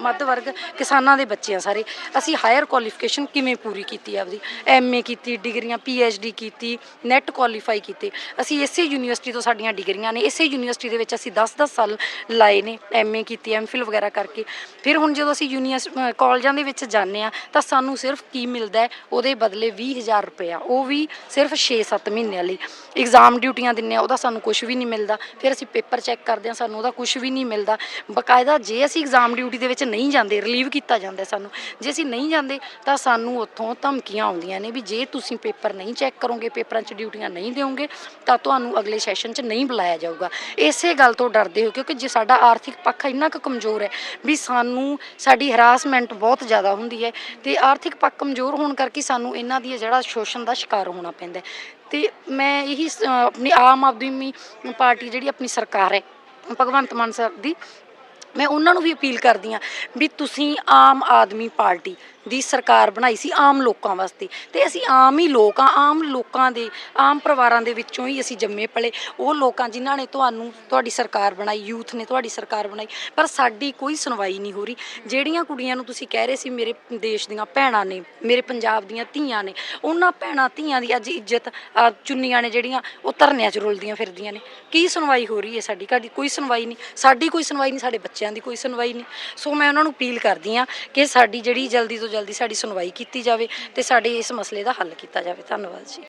ਮੱਧ ਵਰਗ ਕਿਸਾਨਾਂ ਦੇ ਬੱਚੇ ਆ ਸਾਰੇ। ਅਸੀਂ ਹਾਇਰ ਕੁਆਲੀਫਿਕੇਸ਼ਨ ਕਿਵੇਂ ਪੂਰੀ ਕੀਤੀ ਆਪਦੀ? ਐਮਏ ਕੀਤੀ, ਡਿਗਰੀਆਂ ਪੀਐਚਡੀ ਕੀਤੀ ਨੈਟ ਕੁਆਲੀਫਾਈ ਕੀਤੇ। ਅਸੀਂ ਇਸੇ ਯੂਨੀਵਰਸਿਟੀ ਤੋਂ ਸਾਡੀਆਂ ਡਿਗਰੀਆਂ ਨੇ। ਇਸੇ ਯੂਨੀਵਰਸਿਟੀ ਦੇ ਵਿੱਚ ਅਸੀਂ 10-10 ਸਾਲ ਲਾਏ ਨੇ ਐਮਏ ਕੀਤੀ ਐਮਫਿਲ ਵਗੈਰਾ ਕਰਕੇ। ਫਿਰ ਹੁਣ ਜਦੋਂ ਅਸੀਂ ਯੂਨੀਵਰਸ ਅਹ ਕਾਲਜਾਂ ਦੇ ਵਿੱਚ ਜਾਂਦੇ ਆ ਤਾਂ ਸਾਨੂੰ ਸਿਰਫ ਕੀ ਮਿਲਦਾ ਹੈ? ਉਹਦੇ ਬਦਲੇ 20000 ਰੁਪਇਆ। ਉਹ ਵੀ ਸਿਰਫ 6-7 ਮਹੀਨਿਆਂ ਲਈ। ਐਗਜ਼ਾਮ ਡਿਊਟੀਆਂ ਦਿੰਨੇ ਆ ਉਹਦਾ ਸਾਨੂੰ ਕੁਝ ਵੀ ਨਹੀਂ ਮਿਲਦਾ। ਫਿਰ ਅਸੀਂ ਪੇਪਰ ਚੈੱਕ ਕਰਦੇ ਆ ਸਾਨੂੰ ਉਹਦਾ ਕੁਝ ਵੀ ਨਹੀਂ ਮਿਲਦਾ। ਬਕਾਇਦਾ ਜੇ ਅਸੀਂ ਐਗਜ਼ਾਮ ਡਿਊਟੀ ਦੇ ਵਿੱਚ ਨਹੀਂ ਜਾਂਦੇ ਰਿਲੀਵ ਕੀਤਾ ਜਾਂਦਾ ਸਾਨੂੰ। ਜੇ ਅਸੀਂ ਨਹੀਂ ਜਾਂਦੇ, ਤਾਂ ਸਾਨੂੰ ਉੱਥੋਂ ਧਮਕੀਆਂ ਆਉਂਦੀਆਂ ਨੇ ਵੀ ਜੇ ਤੁਸੀਂ ਪੇਪਰ ਨਹੀਂ ਚੈੱਕ ਕਰੋਗੇ, ਪੇਪਰਾਂ 'ਚ ਡਿਊਟੀਆਂ ਨਹੀਂ ਦਿਓਗੇ, ਤਾਂ ਤੁਹਾਨੂੰ ਅਗਲੇ ਸੈਸ਼ਨ 'ਚ ਨਹੀਂ ਬੁਲਾਇਆ ਜਾਊਗਾ। ਇਸੇ ਗੱਲ ਤੋਂ ਡਰਦੇ ਹੋ, ਕਿਉਂਕਿ ਜੇ ਸਾਡਾ ਆਰਥਿਕ ਪੱਖ ਇੰਨਾ ਕੁ ਕਮਜ਼ੋਰ ਹੈ ਵੀ ਸਾਨੂੰ ਸਾਡੀ ਹਰਾਸਮੈਂਟ ਬਹੁਤ ਜ਼ਿਆਦਾ ਹੁੰਦੀ ਹੈ ਤੇ ਆਰਥਿਕ ਪੱਖ ਕਮਜ਼ੋਰ ਹੋਣ ਕਰਕੇ ਸਾਨੂੰ ਇਹਨਾਂ ਦੀ ਜਿਹੜਾ ਸ਼ੋਸ਼ਣ ਦਾ ਸ਼ਿਕਾਰ ਹੋਣਾ ਪੈਂਦਾ ਹੈ। ਤੇ ਮੈਂ ਇਹੀ ਆਪਣੀ ਆਮ ਆਦਮੀ ਪਾਰਟੀ ਜਿਹੜੀ ਆਪਣੀ ਸਰਕਾਰ ਹੈ, ਭਗਵੰਤ ਮਾਨ ਸਰ ਦੀ, ਮੈਂ ਉਹਨਾਂ ਨੂੰ ਵੀ ਅਪੀਲ ਕਰਦੀ ਹਾਂ ਵੀ ਤੁਸੀਂ ਆਮ ਆਦਮੀ ਪਾਰਟੀ ਦੀ ਸਰਕਾਰ ਬਣਾਈ ਸੀ ਆਮ ਲੋਕਾਂ ਵਾਸਤੇ। ਤੇ ਅਸੀਂ ਆਮ ਹੀ ਲੋਕ ਆ ਆਮ ਲੋਕਾਂ ਦੇ ਆਮ ਪਰਿਵਾਰਾਂ ਦੇ ਵਿੱਚੋਂ ਹੀ ਅਸੀਂ ਜੰਮੇ ਪਲੇ। ਉਹ ਲੋਕਾਂ ਜਿਨ੍ਹਾਂ ਨੇ ਤੁਹਾਨੂੰ ਤੁਹਾਡੀ ਸਰਕਾਰ ਬਣਾਈ ਯੂਥ ਨੇ ਤੁਹਾਡੀ ਸਰਕਾਰ ਬਣਾਈ ਪਰ ਸਾਡੀ ਕੋਈ ਸੁਣਵਾਈ ਨਹੀਂ ਹੋ ਰਹੀ। ਜਿਹੜੀਆਂ ਕੁੜੀਆਂ ਨੂੰ ਤੁਸੀਂ ਕਹਿ ਰਹੇ ਸੀ ਮੇਰੇ ਦੇਸ਼ ਦੀਆਂ ਭੈਣਾਂ ਨੇ ਮੇਰੇ ਪੰਜਾਬ ਦੀਆਂ ਧੀਆਂ ਨੇ ਉਹਨਾਂ ਭੈਣਾਂ ਧੀਆਂ ਦੀ ਅੱਜ ਇੱਜ਼ਤ ਅਹ, ਚੁੰਨੀਆਂ ਨੇ ਜਿਹੜੀਆਂ ਉਹ ਧਰਨਿਆਂ 'ਚ ਰੁਲਦੀਆਂ ਫਿਰਦੀਆਂ ਨੇ। ਕੀ ਸੁਣਵਾਈ ਹੋ ਰਹੀ ਹੈ ਸਾਡੀ? ਸਾਡੀ ਕੋਈ ਸੁਣਵਾਈ ਨਹੀਂ ਸਾਡੀ ਕੋਈ ਸੁਣਵਾਈ ਨਹੀਂ ਸਾਡੇ ਬੱਚਿਆਂ ਦੀ ਕੋਈ ਸੁਣਵਾਈ ਨਹੀਂ। ਸੋ ਮੈਂ ਉਹਨਾਂ ਨੂੰ ਅਪੀਲ ਕਰਦੀ ਹਾਂ ਕਿ ਸਾਡੀ ਜਿਹੜੀ ਜਲਦੀ ਤੋਂ ਜਲਦੀ ਸਾਡੀ ਸੁਣਵਾਈ ਕੀਤੀ ਜਾਵੇ ਤੇ ਸਾਡੇ ਇਸ ਮਸਲੇ ਦਾ ਹੱਲ ਕੀਤਾ ਜਾਵੇ। ਧੰਨਵਾਦ ਜੀ।